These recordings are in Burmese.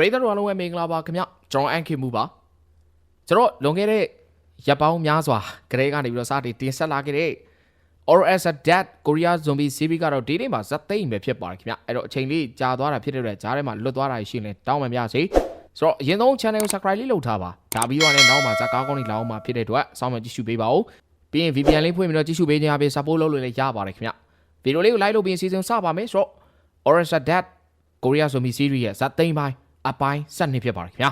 ပရိသတ်တော်အားလုံးပဲမင်္ဂလာပါခင်ဗျကျွန်တော်အန်ခေမှုပါကျွန်တော်လွန်ခဲ့တဲ့ရပ်ပေါင်းများစွာကလေးကနေပြီးတော့စတင်တင်ဆက်လာခဲ့တဲ့ or as a dead Korea zombie series ကတော့ဒီနေ့မှာဇက်သိမ့်ပဲဖြစ်ပါတယ်ခင်ဗျအဲ့တော့အချိန်လေးကြာသွားတာဖြစ်တဲ့အတွက်ဂျားထဲမှာလွတ်သွားတာရှိရင်လည်းတောင်းပန်ပါစေဆိုတော့အရင်ဆုံး channel ကို subscribe လေးလုပ်ထားပါဒါပြီးတော့လည်းနောက်မှာဇက်ကားကောင်းလေးလာအောင်မှာဖြစ်တဲ့အတွက်စောင့်မျှော်ကြည့်ရှုပေးပါဦးပြီးရင် VPN လေးဖွင့်ပြီးတော့ကြည့်ရှုပေးခြင်းအပြင် support လုပ်လို့လည်းရပါတယ်ခင်ဗျဗီဒီယိုလေးကို like လုပ်ပြီးစီစဉ်စပါမယ်ဆိုတော့ or as a dead Korea zombie series ရဲ့ဇက်သိမ့်ပိုင်း အပိုင်း7နှစ်ဖြစ်ပါတယ်ခင်ဗျာ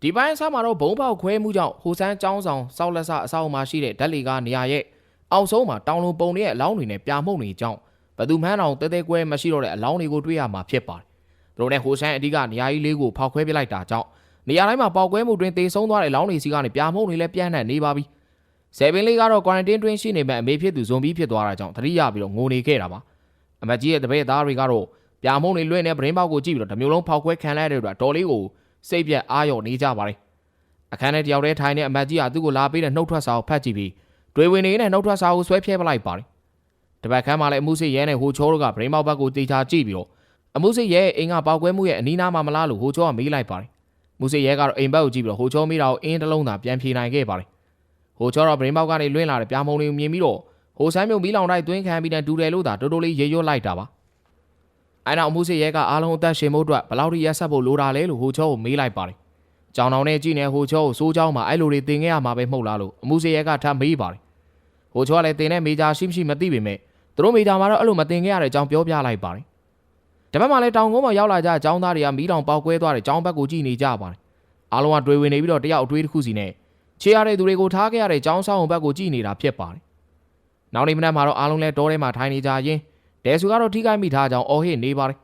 ဒီပိုင်းအစားမှာတော့ဘုံပေါက်ခွဲမှုကြောင့်ဟိုဆန်းចောင်းဆောင်စောက်လက်ဆအဆောက်အအုံမှာရှိတဲ့ဓာတ်လီကနေရာရဲ့အောက်ဆုံးမှာတောင်လုံပုံတွေရဲ့အလောင်းတွေနဲ့ပြာမှုန့်တွေကြောင့်ဘသူမှန်းအောင်တဲတဲကွဲမရှိတော့တဲ့အလောင်းတွေကိုတွေ့ရမှာဖြစ်ပါတယ်။သူတို့နဲ့ဟိုဆန်းအဓိကနေရာကြီးလေးကိုဖောက်ခွဲပစ်လိုက်တာကြောင့်နေရာတိုင်းမှာပေါက်ကွဲမှုတွင်တေဆုံးသွားတဲ့အလောင်းတွေစီကနေပြာမှုန့်တွေလည်းပြန့်နှံ့နေပါပြီ။ ဆယ်ပင်လေးကတော့ quarantine တွင်ရှိနေမဲ့အမေဖြစ်သူဇွန်ဘီဖြစ်သွားတာကြောင့်သတိရပြီးတော့ငိုနေခဲ့တာပါ။အမကြီးရဲ့တပည့်သားတွေကတော့ပြာမှုန့်တွေလွင့်နေပရင်းပေါက်ကိုကြည့်ပြီးတော့တစ်မျိုးလုံးဖောက်ခွဲခံလိုက်တဲ့အတွက်တော်လေးကိုစိတ်ပြက်အားရော့နေကြပါတယ်။အခန်းထဲတယောက်တည်းထိုင်နေအမတ်ကြီးကသူ့ကိုလာပေးတဲ့နှုတ်ထွက်စာကိုဖတ်ကြည့်ပြီးတွေဝင်နေနဲ့နှုတ်ထွက်စာကိုဆွဲဖြဲပလိုက်ပါတယ်။တပတ်ခန်းမှာလည်းအမှုစစ်ရဲနဲ့ဟိုချောတို့ကဗရင်မောက်ဘက်ကိုတေချာကြည့်ပြီးတော့အမှုစစ်ရဲရဲ့အိမ်ကပေါက်ကွဲမှုရဲ့အနီးနားမှာမလားလို့ဟိုချောကမေးလိုက်ပါတယ်။မှုစစ်ရဲကတော့အိမ်ဘက်ကိုကြည့်ပြီးတော့ဟိုချောမိတာကိုအင်းတစ်လုံးသာပြန်ဖြေနိုင်ခဲ့ပါတယ်။ ဟိုချောတော့ဗရင်မောက်ကနေလွင့်လာတဲ့ပြားမုံလေးကိုမြင်ပြီးတော့ဟိုဆန်းမြုံမီးလောင်တိုက်သွင်းခံပြီးတဲ့ဒူတယ်လို့သာတိုးတိုးလေးရေရွတ်လိုက်တာပါ။အဲနောက်အမှုစစ်ရဲကအားလုံးအသက်ရှင်ဖို့အတွက်ဘယ်လောက်ထိရက်ဆက်ဖို့လိုတာလဲလို့ဟိုချောကိုမေးလိုက်ပါတယ်။ကြောင်တောင်နဲ့ကြည့်နေဟိုချောကိုစိုးချောင်းမှာအဲ့လိုတွေတင်ခဲ့ရမှာပဲမှုတ်လားလို့အမှုစရဲကထပ်မေးပါတယ်ဟိုချောကလည်းတင်တဲ့မေဂျာရှိမရှိမသိပေမဲ့သူတို့မေဂျာမှာတော့အဲ့လိုမတင်ခဲ့ရတဲ့အကြောင်းပြောပြလိုက်ပါတယ်တပတ်မှလည်းတောင်ကုန်းမှာရောက်လာကြအကြောင်းသားတွေကမီးတောင်ပေါက်ကွဲသွားတဲ့ကြောင်းဘက်ကိုကြည့်နေကြပါတယ်အားလုံးကတွေ့ဝင်နေပြီးတော့တယောက်အတွေးတစ်ခုစီနဲ့ ခြေရတဲ့သူတွေကိုထားခဲ့ရတဲ့ကြောင်းဆောင်ဘက်ကိုကြည့်နေတာဖြစ်ပါတယ်နောက်နေ့မနက်မှာတော့အားလုံးလည်းတောထဲမှာထိုင်နေကြရင်းဒဲဆူကတော့ထိခိုက်မိထားကြောင်းအော်ဟစ်နေပါတယ်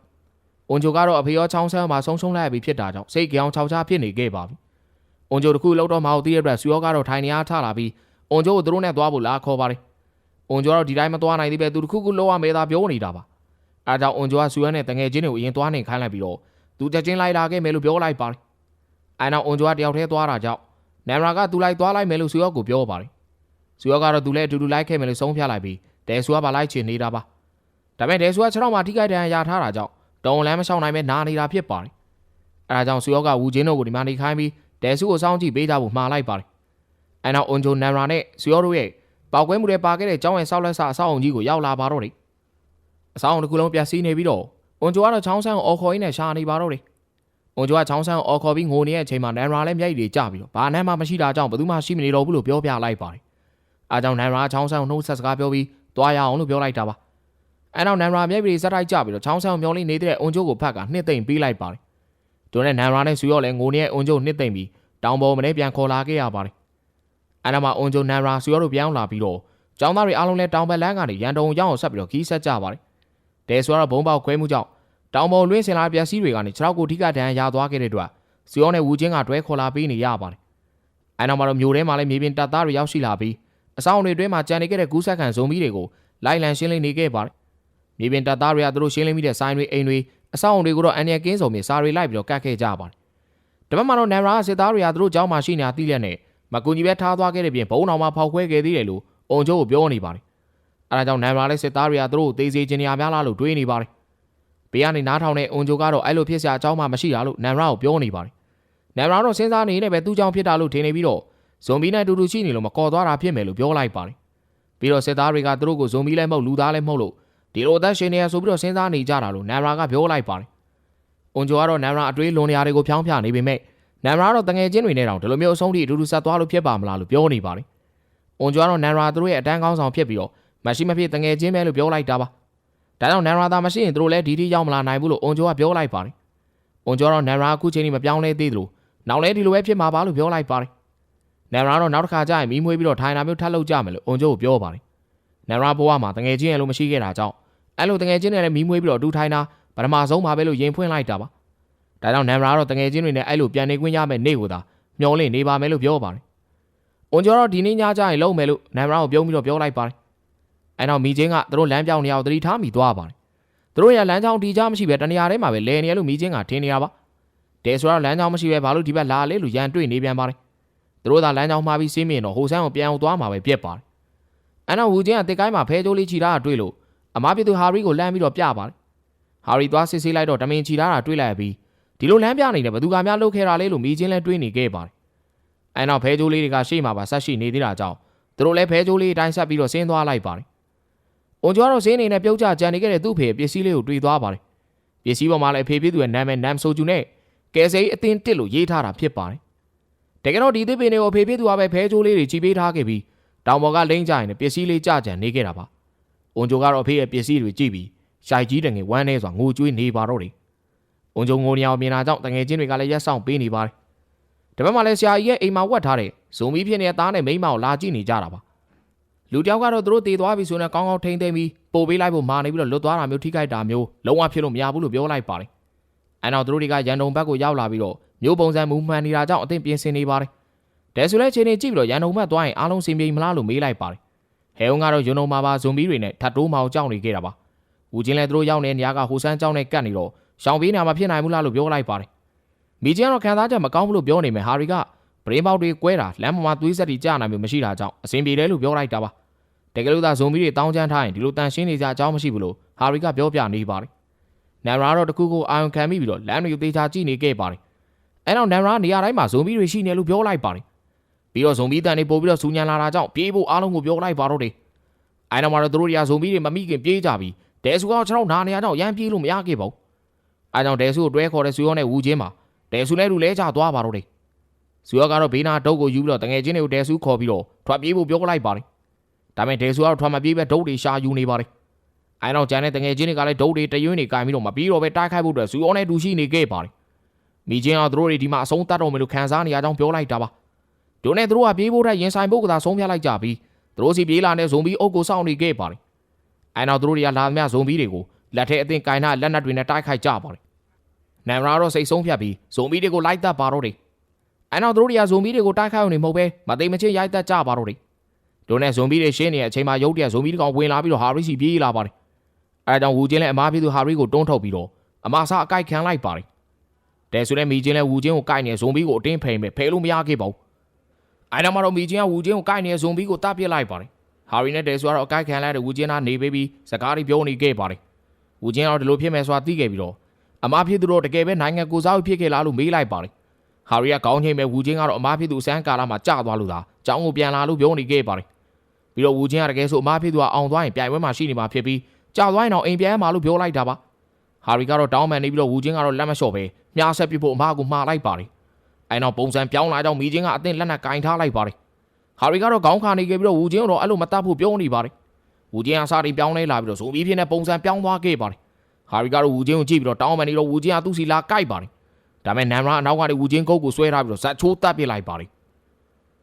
အွန်ဂျိုကတော့အဖေရောချောင်းဆန်းမှာဆုံးရှုံးလိုက်ပြီဖြစ်တာကြောင့်စိတ်ကြောင်ခြောက်ခြားဖြစ်နေခဲ့ပါပြီ။အွန်ဂျိုတခုလောက်တော့မဟုတ်သေးတဲ့အတွက်ဆူရောကတော့ထိုင်နေအားထလာပြီးအွန်ဂျိုကိုသူတို့နဲ့သွားဖို့လာခေါ်ပါတယ်။အွန်ဂျိုကတော့ဒီတိုင်းမသွားနိုင်သေးပဲသူတခုခုလောက်ရမယ်သာပြောနေတာပါ။အဲဒါကြောင့်အွန်ဂျိုကဆူရောနဲ့တငယ်ချင်းတွေကိုအရင်သွားနေခိုင်းလိုက်ပြီးတော့သူချက်ချင်းလိုက်လာခဲ့မယ်လို့ပြောလိုက်ပါတယ်။အဲနောက်အွန်ဂျိုကတယောက်တည်းသွားတာကြောင့် နမ်ရာကသူလိုက်သွားလိုက်မယ်လို့ဆူရောကိုပြောပါတယ်။ဆူရောကတော့သူလည်းအတူတူလိုက်ခဲ့မယ်လို့ဆုံးဖြတ်လိုက်ပြီးဒဲဆူကပါလိုက်ချင်နေတာပါ။ဒါပေမဲ့ဒဲဆူကခြေထောက်မှာထိခိုက်ဒဏ်ရာရထားတာကြောင့်တုံလမ်းမလျှောက်နိုင်ပဲနာနေတာဖြစ်ပါတယ်။အဲဒါကြောင့်ဆူရောကဝူချင်းတို့ကိုဒီမှာနေခိုင်းပြီးဒဲဆူကိုစောင့်ကြည့်ပေးကြဖို့မှာလိုက်ပါတယ်။အဲနောက်အွန်ဂျိုနမ်ရာနဲ့ဆူရောတို့ရဲ့ပေါက်ကွဲမှုတွေပါခဲ့တဲ့ကျောင်းရဲ့ဆောက်လက်ဆအဆောက်အုံကြီးကိုရောက်လာပါတော့တယ်။အဆောက်အုံတစ်ခုလုံးပျက်စီးနေပြီးတော့အွန်ဂျိုကတော့ချောင်းဆန်းကိုအော်ခေါ်ရင်းနဲ့ရှာနေပါတော့တယ်။ အွန်ဂျိုကချောင်းဆန်းကိုအော်ခေါ်ပြီးငိုနေတဲ့အချိန်မှာနမ်ရာလည်းမျက်ရည်တွေကျပြီးတော့ဘာနမ်းမှမရှိတာကြောင့်ဘယ်သူမှရှိမနေတော့ဘူးလို့ပြောပြလိုက်ပါတယ်။အားကြောင့်နမ်ရာချောင်းဆန်းကိုနှုတ်ဆက်စကားပြောပြီးသွားရအောင်လို့ပြောလိုက်တာပါ။အဲနောက်နမ်ရာမျက်ရည်တွေစက်တိုက်ကျပြီးတော့ချောင်းဆန်းကိုမျောလေးနေတဲ့အွန်ဂျိုကိုဖတ်ကနှစ်သိမ့်ပေးလိုက်ပါတယ်။သူနဲ့နမ်ရာနဲ့ဆူရော့လည်းငိုနေတဲ့အွန်ဂျိုနှစ်သိမ့်ပြီးတောင်ပေါ်မနေ့ပြန်ခေါ်လာခဲ့ရပါတယ်။အဲနောက်မှာအွန်ဂျိုနမ်ရာဆူရော့တို့ပြောင်းလာပြီးတော့ကျောင်းသားတွေအားလုံးလည်းတောင်ဘက်လမ်းကနေရန်တုံရောက်အောင်ဆက်ပြီးတော့ခီးဆက်ကြပါတယ်။ဒဲဆိုတော့ဘုံပေါက်ခွဲမှုကြောင့် တောင်ပေါ်လွင်းစင်လာပျက်စီးတွေကနေခြေထောက်ကိုထိကဒဏ်ရာရသွားခဲ့တဲ့အတွက်စီယောနဲ့ဝူချင်းကတွဲခေါ်လာပေးနေရပါတယ်။အဲနောက်မှာတော့မျိုးထဲမှာလည်းမြေပြင်တပ်သားတွေရောက်ရှိလာပြီးအဆောင်တွေအတွင်းမှာကြံနေခဲ့တဲ့ကူးဆက်ခံဇုံမီတွေကိုလိုက်လံရှင်းလင်းနေခဲ့ပါတယ်။မြေပြင်တပ်သားတွေကသူတို့ရှင်းလင်းမိတဲ့ဆိုင်တွေအိမ်တွေအဆောင်တွေကိုတော့အန်ရကင်းစုံမြေစာတွေလိုက်ပြီးတော့ကတ်ခဲ့ကြပါတယ်။တပတ်မှာတော့နမ်ရာစစ်သားတွေကသူတို့ကြောင်းမှာရှိနေတာသိလက်နဲ့မကူညီပဲထားသွားခဲ့တဲ့ပြင်ဘုံတော်မှာဖောက်ခွဲခဲ့သေးတယ်လို့အုံကျိုးကိုပြောနေပါတယ်။အဲဒါကြောင့်နမ်ရာလေးစစ်သားတွေကသူတို့ကိုသေစေခြင်းနေရများလားလို့တွေးနေပါတယ်။ ဘေးကနေနားထောင်တဲ့အုံကျိုးကတော့အဲ့လိုဖြစ်စရာအကြောင်းမှမရှိတာလို့နမ်ရာကိုပြောနေပါတယ်။နမ်ရာတော့စဉ်းစားနေနေပဲသူ့ကြောင့်ဖြစ်တာလို့ထင်နေပြီးတော့ဇွန်ဘီနဲ့အတူတူရှိနေလို့မကော်သွားတာဖြစ်မယ်လို့ပြောလိုက်ပါတယ်။ပြီးတော့စစ်သားတွေကသူတို့ကိုဇွန်ဘီလည်းမဟုတ်လူသားလည်းမဟုတ်လို့ဒီလိုအသက်ရှင်နေရဆိုပြီးတော့စဉ်းစားနေကြတာလို့နမ်ရာကပြောလိုက်ပါတယ်။အုံကျိုးကတော့နမ်ရာအတွေးလွန်နေရာတွေကိုဖြောင်းပြနေပေမဲ့နမ်ရာတော့တငယ်ချင်းတွေနဲ့တောင်ဒီလိုမျိုးအဆုံးထိအတူတူဆက်သွားလို့ဖြစ်ပါမလားလို့ပြောနေပါတယ်။အုံကျိုးကတော့နမ်ရာသူတို့ရဲ့အတန်းကောင်းဆောင်ဖြစ်ပြီးတော့မရှိမဖြစ်တငယ်ချင်းပဲလို့ပြောလိုက်တာပါ။ ဒါကြောင့်နမ်ရာသာမရှိရင်သူတို့လည်းဒီထိရောက်မလာနိုင်ဘူးလို့အုံကျိုးကပြောလိုက်ပါတယ်။အုံကျိုးကတော့နမ်ရာအခုချိန်ထိမပြောင်းလဲသေးသလိုနောက်လဲဒီလိုပဲဖြစ်မှာပါလို့ပြောလိုက်ပါတယ်။နမ်ရာတော့နောက်တစ်ခါကျရင်မီးမွေးပြီးတော့ထိုင်တာမျိုးထပ်လုပ်ကြမယ်လို့အုံကျိုးကိုပြောပါတယ်။နမ်ရာဘဝမှာတငယ်ချင်းရဲ့လို့မရှိခဲ့တာကြောင့်အဲ့လိုတငယ်ချင်းတွေလည်းမီးမွေးပြီးတော့အတူထိုင်တာပထမဆုံးပါပဲလို့ရင်ဖွင့်လိုက်တာပါ။ဒါကြောင့်နမ်ရာတော့တငယ်ချင်းတွေနဲ့အဲ့လိုပြန်နေခွင့်ရမယ်နေ့ကိုသာမျောလင့်နေပါမယ်လို့ပြောပါတယ်။အွန်ကျော်တော့ဒီနေ့ညကျရင်လုံမယ်လို့နမ်ရာကိုပြုံးပြီးတော့ပြောလိုက်ပါတယ်။ အဲနောက်မီချင်းကသူတို့လမ်းပြောင်းနေအောင်သတိထားမိသွားပါတယ်။သူတို့ရလမ်းကြောင်းဒီကြမရှိပဲတနေရာထဲမှာပဲလဲနေရလို့မီချင်းကထင်နေရပါ။တဲဆိုတော့လမ်းကြောင်းမရှိပဲဘာလို့ဒီဘက်လာလဲလို့ရန်တွေ့နေပြန်ပါတယ်။သူတို့သာလမ်းကြောင်းမှာပြီးစီးမြင်တော့ဟိုဆန်းကိုပြန်အောင်သွားမှာပဲပြက်ပါတယ်အနောက်ဝူချင်းကတစ်ကိုင်းမှာဖဲကြိုးလေးချီထားတာတွေ့လို့အမားပြည်သူဟာရီကိုလမ်းပြီးတော့ပြပါတယ်ဟာရီသွားစစ်ဆေးလိုက်တော့တမင်ချီထားတာတွေ့လိုက်ရပြီးဒီလိုလမ်းပြနေတယ်ဘသူကများလှုပ်ခဲတာလဲလို့မိချင်းလဲတွေးနေခဲ့ပါတယ်အဲနောက်ဖဲကြိုးလေးတွေကရှေ့မှာပါဆက်ရှိနေသေးတာကြောင့်သူတို့လည်းဖဲကြိုးလေးအတိုင်းဆက်ပြီးတော့ဆင်းသွားလိုက်ပါတယ်။ ဝန်ကျော်ကတော့ဆင်းနေနဲ့ပြုတ်ကျကြံနေခဲ့တဲ့သူ့ဖေပစ္စည်းလေးကိုတွေ့သွားပါတယ်။ပစ္စည်းပေါ်မှာလည်းအဖေပြည်သူရဲ့နာမည်နမ်ဆိုဂျူနဲ့ကဲစိအသင်းတစ်လို့ရေးထားတာဖြစ်ပါတယ်။တကယ်တော့ဒီသစ်ပင်တွေကိုအဖေပြည်သူကပဲဖဲကြိုးလေးတွေကြီးပေးထားခဲ့ပြီးတောင်ပေါ်ကလိမ့်ကြရင်ပစ္စည်းလေးကြကြံနေခဲ့တာပါ။ဝန်ကျော်ကတော့အဖေရဲ့ပစ္စည်းတွေကြည့်ပြီးရှိုက်ကြီးတငယ်ဝမ်းနေစွာငိုကြွေးနေပါတော့တယ်။ဝန်ကျော်ငိုနေအောင်မြင်တာကြောင့်တငယ်ချင်းတွေကလည်းရက်ဆောင်ပေးနေပါတယ်။တပတ်မှလည်းဆရာကြီးရဲ့အိမ်မှာဝတ်ထားတဲ့ဇုံမီဖြစ်နေတဲ့သားနဲ့မိန်းမကိုလာကြည့်နေကြတာပါ။ လူတယောက်ကတော့သူတို့တည်သွားပြီဆိုရင်ကောင်းကောင်းထိမ့်သိမ့်ပြီးပို့ပေးလိုက်ဖို့မာနေပြီးတော့လွတ်သွားတာမျိုးထိခိုက်တာမျိုးလုံးဝဖြစ်လို့မရဘူးလို့ပြောလိုက်ပါတယ်။အဲနောက်သူတို့တွေကရန်ကုန်ဘက်ကိုရောက်လာပြီးတော့မျိုးပုံစံမူမှန်နေတာကြောင့်အသင်ပြင်ဆင်နေပါတယ်။တဲဆိုလဲချိန်နေကြည့်ပြီးတော့ရန်ကုန်ဘက်သွားရင်အားလုံးစင်ပြေမလားလို့မေးလိုက်ပါတယ်။ဟဲုံကတော့ယူနိုမာပါဇွန်ဘီတွေနဲ့ထပ်တိုးမောင်ကြောက်နေခဲ့တာပါ။ဦးချင်းလည်းသူတို့ရောက်နေတဲ့နေရာကဟိုဆန်းကြောက်နဲ့ကတ်နေတော့ရှောင်ပေးနေမှာဖြစ်နိုင်ဘူးလားလို့ပြောလိုက်ပါတယ်။မိချင်းကတော့ခံစားချက်မကောင်းဘူးလို့ပြောနေမယ်ဟာရီကပရင်းပေါက်တွေကွဲတာလမ်းပေါ်မှာသွေးဆက်တွေကြာနိုင်မျိုးမရှိတာကြောင့်အဆင်ပြေတယ်လို့ပြောလိုက်တာပါ တကယ်လို့သာဇုံဘီတွေတောင်းချမ်းထားရင်ဒီလိုတန်ရှင်းနေကြအကြောင်းမရှိဘူးလို့ဟာရီကပြောပြနေပါတယ်နမ်ရာတော့တခုခုအာယုံခံမိပြီးတော့လမ်းတွေကိုသေချာကြည့်နေခဲ့ပါတယ်အဲနောက်နမ်ရာနေရာတိုင်းမှာဇုံဘီတွေရှိနေလို့ပြောလိုက်ပါတယ်ပြီးတော့ဇုံဘီတန်တွေပို့ပြီးတော့စူညံလာတာကြောင့်ပြေးဖို့အားလုံးကိုပြောလိုက်ပါတော့တယ်အဲနောက်မှာတော့သူတို့တွေကဇုံဘီတွေမမိခင်ပြေးကြပြီးဒဲဆူကကျွန်တော်နာနေရတော့ရမ်းပြေးလို့မရခဲ့ပါဘူးအဲကြောင့်ဒဲဆူကိုတွဲခေါ်တဲ့ဆူရောနဲ့ဝူချင်းမှာဒဲဆူနဲ့လူလဲကြသွားပါတော့တယ်ဇူယောကတော့ဘေးနာဒုတ်ကိုယူပြီးတော့တငယ်ချင်းတွေကိုဒဲဆူခေါ်ပြီးတော့ထွက်ပြေးဖို့ပြောလိုက်ပါတယ်။ ဒါပေမဲ့ဒဲဆူကတော့ထွက်မပြေးပဲဒုတ်တွေရှာယူနေပါတယ်။အဲနောက်ကျန်တဲ့တငယ်ချင်းတွေကလည်းဒုတ်တွေတရွင်းတွေကင်ပြီးတော့မပြီးတော့ပဲတိုက်ခိုက်ဖို့အတွက်ဇူယောနဲ့တူရှိနေခဲ့ပါတယ်။မိချင်းကသူတို့တွေဒီမှာအဆုံးတတ်တော့မယ်လို့ခံစားနေရကြောင်းပြောလိုက်တာပါ။တို့နဲ့သူတို့ကပြေးဖို့ထက်ရင်ဆိုင်ဖို့ကသာဆုံးဖြတ်လိုက်ကြပြီးသူတို့စီပြေးလာတဲ့ဇုံဘီအုပ်ကိုစောင့်နေခဲ့ပါတယ်။အဲနောက်သူတို့တွေကလာသမျှဇုံဘီတွေကိုလက်ထဲအသင်ကင်နာလက်နက်တွေနဲ့တိုက်ခိုက်ကြပါတယ်။နမ်ရာတော့စိတ်ဆုံးဖြတ်ပြီးဇုံဘီတွေကိုလိုက်တတ်ပါတော့တယ်။အဲနောက်သူတို့တွေကဇုံဘီတွေကိုတိုက်ခိုက်အောင်နေမဟုတ်ပဲမသိမချင်းရိုက်တက်ကြပါတော့တယ်။ တို့နဲ့ဇုံဘီတွေရှင်းနေတဲ့အချိန်မှာရုတ်တရက်ဇုံဘီတကောင်ဝင်လာပြီးတော့ဟာရီစီပြေးလာပါတယ်။အဲဒါကြောင့်ဝူချင်းလည်းအမားပြေသူဟာရီကိုတွန်းထုတ်ပြီးတော့အမားစားအကိုက်ခံလိုက်ပါတယ်။တဲဆိုတဲ့မီချင်းလည်းဝူချင်းကိုကိုက်နေဇုံဘီကိုအတင်းဖိန်ပဲဖိလို့မရခဲ့ပါဘူး။အဲနောက်မှာတော့မီချင်းကဝူချင်းကိုကိုက်နေဇုံဘီကိုတပ်ပစ်လိုက်ပါတယ်။ဟာရီနဲ့တဲဆိုကတော့အကိုက်ခံလိုက်တဲ့ဝူချင်းသားနေပေးပြီးစကားတွေပြောနေခဲ့ပါတယ်။ဝူချင်းကတော့ဒီလိုဖြစ်မယ်ဆိုတာသိခဲ့ပြီးတော့အမားပြေသူတို့တကယ်ပဲနိုင်ငံကိုစားဖြစ်ခဲ့လားလို့မေးလိုက်ပါတယ်ဟာရီကကောင်းချိန်မဲ့ဝူချင်းကတော့အမားဖြစ်သူအစမ်းကာလာမှာကြာသွားလို့သာကျောင်းကိုပြန်လာလို့ပြောနေခဲ့ပါတယ် ပြီးတော့ဝူချင်းကတကယ်ဆိုအမားဖြစ်သူကအောင်သွားရင်ပြိုင်ပွဲမှာရှိနေမှာဖြစ်ပြီးကြာသွားရင်တော့အိမ်ပြန်မှာလို့ပြောလိုက်တာပါဟာရီကတော့တောင်းပန်နေပြီးတော့ဝူချင်းကတော့လက်မလျှော့ပဲမြားဆက်ပြဖို့အမားကိုမှားလိုက်ပါတယ်အဲနောက်ပုံစံပြောင်းလာတော့မီချင်းကအသင့်လက်နဲ့ကင်ထားလိုက်ပါတယ်ဟာရီကတော့ခေါင်းခါနေခဲ့ပြီးတော့ဝူချင်းကတော့အဲ့လိုမတတ်ဖို့ပြောနေပါတယ်ဝူချင်းကစားပြီးပြောင်းလဲလာပြီးတော့ဇိုဘီဖြစ်နေပုံစံပြောင်းသွားခဲ့ပါတယ်ဟာရီကတော့ဝူချင်းကိုကြည့်ပြီးတော့တောင်းပန်နေတော့ဝူချင်းကသူ့စီလာကိုက်ပါတယ်ဒါပေမဲ့နမ်ရာအနောက်ကနေဝူချင်းကုတ်ကိုဆွဲထားပြီးတော့ဇက်ချိုးတက်ပစ်လိုက်ပါတယ်။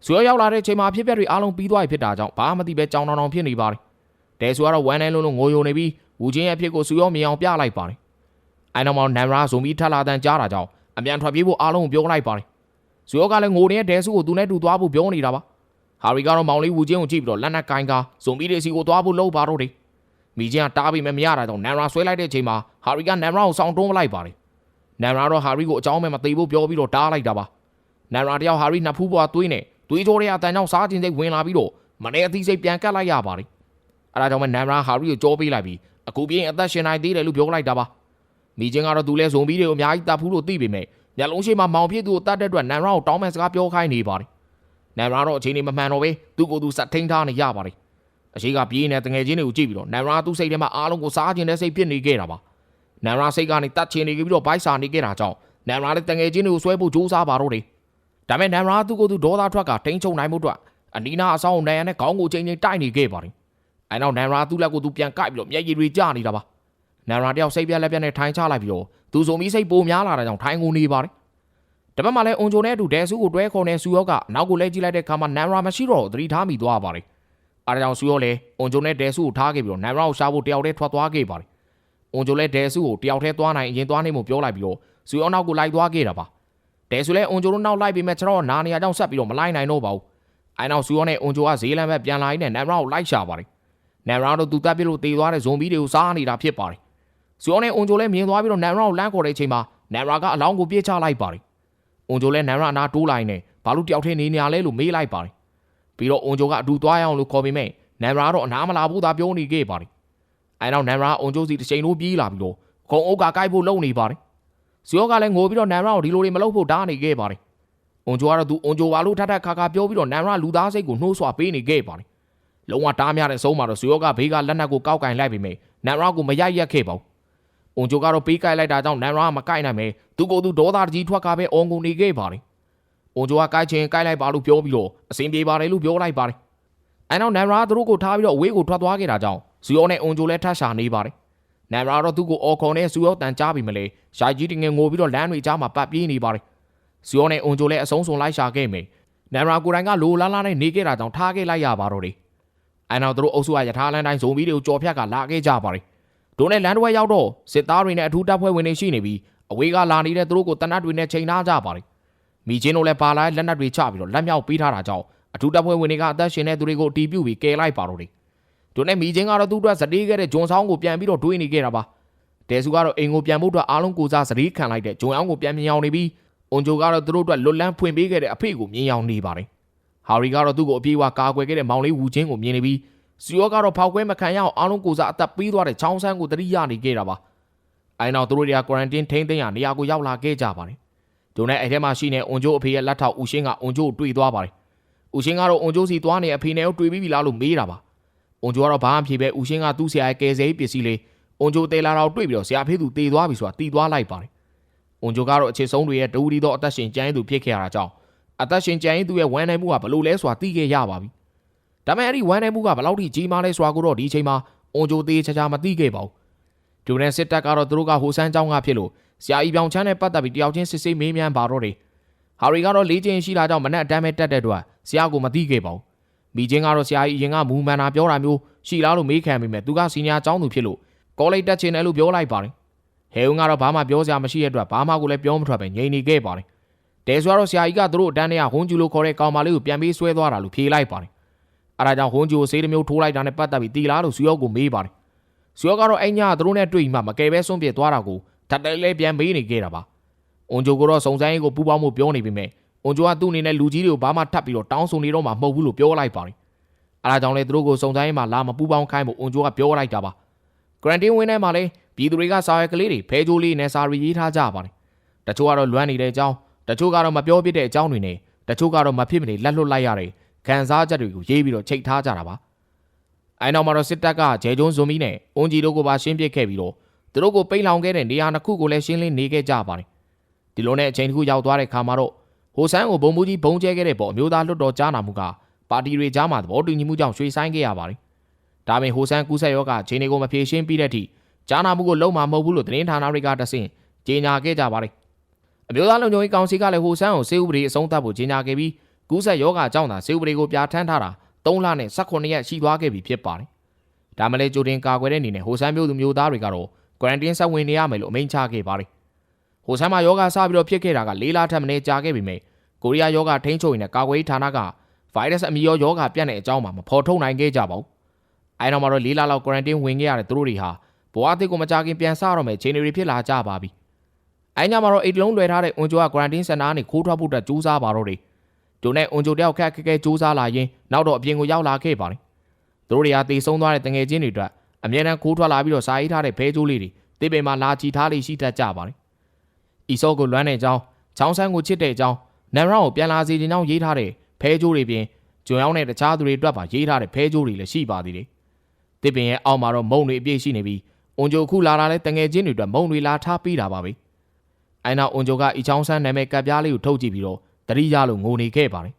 ဇွဲရောက်လာတဲ့ချိန်မှာဖြစ်ပျက်တွေအားလုံးပြီးသွားပြီဖြစ်တာကြောင့်ဘာမှမသိပဲကြောင်တောင်တောင်ဖြစ်နေပါတယ်။တဲဆူကတော့ဝမ်းနိုင်လုံးလုံးငိုယုံနေပြီးဝူချင်းရဲ့အဖြစ်ကိုဆူရောမြင်အောင်ပြလိုက်ပါတယ်။အဲနောက်မှာနမ်ရာဇုံပြီးထလာတန်းကြားတာကြောင့်အမြန်ထွက်ပြေးဖို့အားလုံးကိုပြောလိုက်ပါတယ်။ဇွဲကလည်းငိုနေတဲ့တဲဆူကိုသူနဲ့တူသွားဖို့ပြောနေတာပါ။ဟာရီကတော့မောင်လေးဝူချင်းကိုကြည့်ပြီးတော့လက်နက်ကိုင်းကာဇုံပြီးတဲ့စီကိုသွားဖို့လှုပ်ပါတော့တယ်။မိချင်းကတားပြီးမမရတာကြောင့်နမ်ရာဆွဲလိုက်တဲ့အချိန်မှာဟာရီကနမ်ရာကိုစောင့်တွန်းလိုက်ပါတယ်။နမ်ရာတော့ဟာရီကိုအကြောင်းမဲ့မသိဘူးပြောပြီးတော့တားလိုက်တာပါနမ်ရာတယောက်ဟာရီနှစ်ဖူးပွားသွေးနဲ့ သွေးကြောတွေအတန်ကြောင့်စားခြင်းစိတ်ဝင်လာပြီးတော့မနေ့အသီးစိတ်ပြန်ကတ်လိုက်ရပါတယ်အဲဒါကြောင့်ပဲနမ်ရာဟာရီကိုကြောပေးလိုက်ပြီးအခုပြင်းအသက်ရှင်နိုင်သေးတယ်လို့ပြောလိုက်တာပါမိချင်းကတော့သူလဲဇုံပြီးတွေကိုအများကြီးတပ်ဖူးလို့သိပေမဲ့မျက်လုံးရှိမှမောင်ဖြစ်သူကိုတတ်တဲ့အတွက်နမ်ရာကိုတောင်းမဲ့စကားပြောခိုင်းနေပါတယ်နမ်ရာတော့အချိန်နေမမှန်တော့ပဲသူ့ကိုယ်သူစက်ထိန်ထားနေရပါတယ်အရှိကပြေးနေတဲ့တငယ်ချင်းတွေကိုကြည့်ပြီးတော့နမ်ရာသူ့စိတ်ထဲမှာအားလုံးကိုစားခြင်းတဲ့စိတ်ဖြစ်နေခဲ့တာပါနမ်ရာစိတ်ကနေတတ်ချင်နေပြီးတော့ဘိုက်စာနေခဲ့တာကြောင့်နမ်ရာလည်းတငယ်ချင်းတွေကိုဆွဲဖို့ကြိုးစားပါတော့တယ် ဒါပေမဲ့နမ်ရာသူ့ကိုယ်သူဒေါသထွက်ကထိန်းချုပ်နိုင်မှုအတွက်အနီးနားအဆောင်နိုင်ရတဲ့ခေါင်းကိုချိန်ချိန်တိုက်နေခဲ့ပါတယ်အဲနောက်နမ်ရာသူ့လက်ကိုသူပြန်ကိုက်ပြီးတော့မျက်ရည်တွေကျနေတာပါနမ်ရာတယောက်စိတ်ပြက်လက်ပြက်နဲ့ထိုင်ချလိုက်ပြီးတော့သူစုံပြီးစိတ်ပိုများလာတာကြောင့်ထိုင်ကုန်နေပါတယ်တပတ်မှလည်းအွန်ဂျိုနဲ့အတူဒဲဆူကိုတွဲခေါ်နေဆူယောကနောက်ကိုလဲကြည့်လိုက်တဲ့အခါမှာနမ်ရာမရှိတော့သတိထားမိသွားပါတယ်အဲဒါကြောင့်ဆူယောလည်းအွန်ဂျိုနဲ့ဒဲဆူကိုထားခဲ့ပြီးတော့နမ်ရာကိုရှာဖို့တယောက်တည်းထွက်သွားခဲ့ပါတယ်။အွန်ဂျိုလည်းဒဲဆူကိုတယောက်တည်းသွားနိုင်ရင်သွားနေမှုပြောလိုက်ပြီးတော့ဇူယောနောက်ကိုလိုက်သွားခဲ့တာပါ။ ဒဲဆူလည်းအွန်ဂျိုတို့နောက်လိုက်ပြီးမဲ့ကျွန်တော်နာနေရကြောင့်ဆက်ပြီးတော့မလိုက်နိုင်တော့ပါဘူး။အဲနောက်ဇူယောနဲ့အွန်ဂျိုကဈေးလမ်းဘက်ပြန်လာရင်းနဲ့နမ်ရာကိုလိုက်ရှာပါတယ်။နမ်ရာတို့သူတပ်ပြလို့တေသွားတဲ့ဇွန်ဘီတွေကိုစားနေတာဖြစ်ပါတယ်။ဇူယောနဲ့အွန်ဂျိုလည်းမြင်သွားပြီးတော့နမ်ရာကိုလမ်းခေါ်တဲ့အချိန်မှာနမ်ရာကအလောင်းကိုပြေးချလိုက်ပါတယ်။အွန်ဂျိုလည်းနမ်ရာနာတိုးလိုက်နေဘာလို့တယောက်တည်းနေနေရလဲလို့မေးလိုက်ပါတယ်။ပြီးတော့အွန်ဂျိုကအတူသွားရအောင်လို့ခေါ်ပြီးမဲ့နမ်ရာတော့အနာမလာဘူးသာပြောနေခဲ့ပါတယ်အဲနောက်နမ်ရာအုံကျိုးစီတစ်ချိန်လုံးပြေးလာပြီးတော့ခုံအုပ်ကကိုက်ဖို့လုံနေပါတယ် ဇီယောကလည်းငိုပြီးတော့နမ်ရာကိုဒီလိုတွေမလုပ်ဖို့တားနေခဲ့ပါတယ်အုံကျိုးကတော့သူအုံကျိုးပါလို့ထပ်ထပ်ခါခါပြောပြီးတော့နမ်ရာလူသားစိတ်ကိုနှိုးဆွပေးနေခဲ့ပါတယ်လုံးဝတားများတဲ့အဆုံးမှာတော့ဇီယောကဘေးကလက်နက်ကိုကောက်ကင်လိုက်ပြီးမိနမ်ရာကိုမရိုက်ရက်ခဲ့ပါဘူးအုံကျိုးကတော့ပေးကိုက်လိုက်တာကြောင့်နမ်ရာမကိုက်နိုင်မဲသူကိုယ်သူဒေါသတကြီးထွက်ကားပဲအုံကုန်နေခဲ့ပါတယ်အုံကျိုးကကိုက်ချင်ကိုက်လိုက်ပါလို့ပြောပြီးတော့အစင်ပြေပါတယ်လို့ပြောလိုက်ပါတယ်အဲနောက်နမ်ရာသူတို့ကိုထားပြီးတော့အဝေးကိုထွက်သွားခဲ့တာကြောင့်ဇူယောနဲ့အွန်ဂျိုလည်းထပ်ရှာနေပါတယ်။ နမ်ရာတော့သူ့ကိုအော်ခေါ်နဲ့ဇူယောတန်ကြားပြီးမလဲရှာကြီးတင်ငယ်ငိုပြီးတော့လမ်းတွေကြားမှာပတ်ပြေးနေပါတယ်။ဇူယောနဲ့အွန်ဂျိုလည်းအဆုံးစုံလိုက်ရှာခဲ့မယ်။နမ်ရာကိုယ်တိုင်ကလိုလားလားနဲ့နေခဲ့တာကြောင့်ထားခဲ့လိုက်ရပါတော့တယ်။အဲနောက်သူတို့အုပ်စုကယထာလန်တိုင်းဇုံပြီးတွေကိုကြော်ဖြတ်ကလာခဲ့ကြပါတယ်။တို့နဲ့လမ်းတစ်ဝက်ရောက်တော့စစ်သားတွေနဲ့အထူးတပ်ဖွဲ့ဝင်တွေရှိနေပြီးအဝေးကလာနေတဲ့သူတို့ကိုတနတ်တွေနဲ့ချိန်ထားကြပါတယ်။မိချင်းတို့လည်းပါလာတဲ့လက်နက်တွေချပြီးတော့လက်မြောက်ပေးထားတာကြောင့်အထူးတပ်ဖွဲ့ဝင်တွေကအသက်ရှင်တဲ့သူတွေကိုအတီးပြုတ်ပြီးကယ်လိုက်ပါတော့တယ်။ တို့နဲ့မိချင်းကတော့သူ့အတွက်စတေးခဲ့တဲ့ဂျွန်ဆောင်ကိုပြန်ပြီးတော့တွေးနေခဲ့တာပါ။တဲစုကတော့အိမ်ကိုပြန်ဖို့အတွက်အားလုံးကိုစားစတေးခံလိုက်တဲ့ဂျွန်အောင်ကိုပြန်မြင်အောင်နေပြီးအွန်ဂျိုကတော့သူတို့အတွက်လွတ်လန်းဖွင့်ပေးခဲ့တဲ့အဖေကိုမြင်အောင်နေပါတယ်။ဟာရီကတော့သူ့ကိုအပြေးအဝကာကွယ်ခဲ့တဲ့မောင်လေးဝူချင်းကိုမြင်နေပြီးစီယောကတော့ဖောက်ခွဲမခံရအောင်အားလုံးကိုစားအသက်ပေးသွားတဲ့ချောင်းဆန်းကိုတတိယနေခဲ့တာပါ။အဲနောက်သူတို့တွေကကွာရန်တင်းထိန်းသိမ်းရနေရာကိုရောက်လာခဲ့ကြပါတယ်။တို့နဲ့အဲ့ထဲမှာရှိနေအွန်ဂျိုအဖေရဲ့လက်ထောက်ဦးရှင်းကအွန်ဂျိုကိုတွေ့သွားပါတယ်။ဦးရှင်းကတော့အွန်ဂျိုစီသွားနေအဖေနဲ့ကိုတွေ့ပြီးပြီလားလို့မေးတာပါ။ အွန်ဂျိုကတော့ဘာမှဖြေပဲဦးရှင်းကသူ့ဆရာရဲ့ကယ်ဆယ်ရေးပစ္စည်းလေးအွန်ဂျိုတေလာတော့တွေ့ပြီးတော့ဆရာဖေးသူတေသွားပြီဆိုတာတီသွားလိုက်ပါတယ်။အွန်ဂျိုကတော့အခြေဆုံးတွေရဲ့ဒူဒီတော့အသက်ရှင်ကျန်းသူဖြစ်ခဲ့ရတာကြောင့်အသက်ရှင်ကျန်းသူရဲ့ဝမ်းနိုင်မှုကဘလို့လဲဆိုတာသိခဲ့ရပါပြီ။ဒါပေမဲ့အဲ့ဒီဝမ်းနိုင်မှုကဘလောက်ထိကြီးမားလဲဆိုတာကိုတော့ဒီအချိန်မှာအွန်ဂျိုသေးချာချာမသိခဲ့ပါဘူး။ဒူနဲ့စစ်တပ်ကတော့သူတို့ကဟိုဆန်းကျောင်းကဖြစ်လို့ဆရာကြီးပြောင်ချမ်းနဲ့ပတ်သက်ပြီးတယောက်ချင်းစစ်ဆေးမေးမြန်းပါတော့တယ်။ဟာရီကတော့လေးချင်းရှိတာကြောင့်မနဲ့အတမ်းပဲတက်တဲ့အတွက်ဆရာကိုမသိခဲ့ပါဘူး။ မိချင်းကတော့ဆရာကြီးအရင်ကမူမန်နာပြောတာမျိုးရှိလားလို့မေးခံမိမယ်သူကစီနီယာကျောင်းသူဖြစ်လို့ကောလိပ်တက်ချင်တယ်လို့ပြောလိုက်ပါတယ်။ဟဲုံကတော့ဘာမှပြောစရာမရှိတဲ့အတွက်ဘာမှကိုလည်းပြောမထွက်ပဲငြိမ်နေခဲ့ပါတယ်။တဲဆိုတော့ဆရာကြီးကသူတို့အတန်းထဲကဟွန်ကျူလို့ခေါ်တဲ့ကောင်မလေးကိုပြန်ပြီးဆွဲသွားတာလို့ဖြေလိုက်ပါတယ်။အဲဒါကြောင့်ဟွန်ကျူကိုဆေးတစ်မျိုးထိုးလိုက်တာနဲ့ပတ်သက်ပြီးတီလားလို့ဇူယောကိုမေးပါတယ်။ဇူယောကတော့အဲ့ညသူတို့နဲ့တွေ့မှမကယ်ပဲဆုံးပြစ်သွားတာကိုထပ်တဲလဲပြန်မေးနေခဲ့တာပါ။အွန်ဂျိုကတော့စုံစမ်းရေးကိုပူပေါင်းမှုပြောနေပြီမဲ့ အွန်ဂျိုကသူ့အနေနဲ့လူကြီးတွေကိုဘာမှထပ်ပြီးတော့တောင်းဆိုနေတော့မှမဟုတ်ဘူးလို့ပြောလိုက်ပါတယ်။အဲဒါကြောင့်လေသူတို့ကိုစုံစမ်းရေးမှာလာမပူပေါင်းခိုင်းဖို့အွန်ဂျိုကပြောလိုက်တာပါ။ဂရန်တင်းဝင်းထဲမှာလည်းပြည်သူတွေကစာရွက်ကလေးတွေဖဲကြိုးလေးနဲ့စာရီရေးထားကြပါတယ်။တချို့ကတော့လွမ်းနေတဲ့အကြောင်းတချို့ကတော့မပြောပြတဲ့အကြောင်းတွေနဲ့တချို့ကတော့မဖြစ်မနေလက်လွတ်လိုက်ရတဲ့ခံစားချက်တွေကိုရေးပြီးတော့ချိတ်ထားကြတာပါ။အဲနောက်မှာတော့စစ်တပ်ကဂျဲကျုံဇွန်မီနဲ့အွန်ဂျီတို့ကိုပါရှင်းပစ်ခဲ့ပြီးတော့သူတို့ကိုပိတ်လောင်ခဲ့တဲ့နေရာနှစ်ခုကိုလည်းရှင်းလင်းနေခဲ့ကြပါတယ်။ဒီလိုနဲ့အချိန်တစ်ခုရောက်သွားတဲ့ခါမှာတော့ ဟိုဆန်းကိုဘုံမူကြီးဘုံကျဲခဲ့တဲ့ပေါ်အမျိုးသားလွတ်တော်ကြားနာမှုကပါတီတွေကြားမှာသဘောတူညီမှုကြောင့်ရွှေဆိုင်ခဲ့ရပါတယ်။ဒါပေမဲ့ဟိုဆန်းကူးဆက်ရောကခြေနေကိုမဖြေရှင်းပြီးတဲ့အထိကြားနာမှုကိုလုံးဝမဟုတ်ဘူးလို့သတင်းဌာနတွေကတဆင့်ကြေညာခဲ့ကြပါတယ်။အမျိုးသားလုံခြုံရေးကောင်စီကလည်းဟိုဆန်းကိုစေဥပဒေအဆုံးသတ်ဖို့ကြေညာခဲ့ပြီးကူးဆက်ရောဂါကြောင့်သာစေဥပဒေကိုပြဋ္ဌာန်းထားတာ3လနဲ့18ရက်ရှိသွားခဲ့ပြီဖြစ်ပါတယ်။ဒါမှလည်းကြိုတင်ကာကွယ်တဲ့အနေနဲ့ဟိုဆန်းမျိုးသူမျိုးသားတွေကတော့ quarantine ဆက်ဝင်နေရမယ်လို့အမိန့်ချခဲ့ပါတယ်။ ဟိုဆန်းမှာယောဂစပြီးတော့ဖြစ်ခဲ့တာက၄လထက်မနည်းကြာခဲ့ပြီမဲ့ကိုရီးယားယောဂထိန်းချုပ်ရင်လည်းကာကွယ်ရေးဌာနက virus အမီရောယောဂပြန့်တဲ့အကြောင်းမှာမဖော်ထုတ်နိုင်ခဲ့ကြပါဘူး။အဲနောက်မှာတော့၄လလောက် quarantine ဝင်ခဲ့ရတဲ့သူတို့တွေဟာဘဝအသစ်ကိုမကြခင်ပြန်ဆတော့မယ်ခြေနေတွေဖြစ်လာကြပါပြီ။အဲညမှာတော့အိတ်လုံးလွယ်ထားတဲ့အွန်ဂျိုက quarantine center ကနေခိုးထွက်ဖို့အတွက်ကြိုးစားပါတော့တယ်။ဒိုနဲ့အွန်ဂျိုတယောက်ခက်ခက်ခဲကြိုးစားလာရင်နောက်တော့အပြင်ကိုရောက်လာခဲ့ပါတယ်။သူတို့တွေကတေဆုံးသွားတဲ့တငယ်ချင်းတွေအတွက်အမြဲတမ်းခိုးထွက်လာပြီးတော့စာရေးထားတဲ့ဖဲကြိုးလေးတွေတေးပင်မှာလာချီထားလေးရှိတတ်ကြပါတယ်။ ဤစောကိုလွမ်းတဲ့အကြောင်းချောင်းဆန်းကိုချစ်တဲ့အကြောင်းနမ်ရောင်ကိုပြန်လာစီခြင်းကြောင့်ရေးထားတဲ့ဖဲကြိုးတွေပြင်ဂျွန်ရောက်တဲ့တခြားသူတွေအတွက်ပါရေးထားတဲ့ဖဲကြိုးတွေလည်းရှိပါသေးတယ်။တေးပင်ရဲ့အောက်မှာတော့မုံတွေအပြည့်ရှိနေပြီးအွန်ဂျိုခုလာတာလဲတငယ်ချင်းတွေအတွက်မုံတွေလာထားပေးတာပါပဲ။အဲနောက်အွန်ဂျိုကအီချောင်းဆန်းနာမည်ကပ်ပြားလေးကိုထုတ်ကြည့်ပြီးတော့တတိယလို့ငိုနေခဲ့ပါတယ်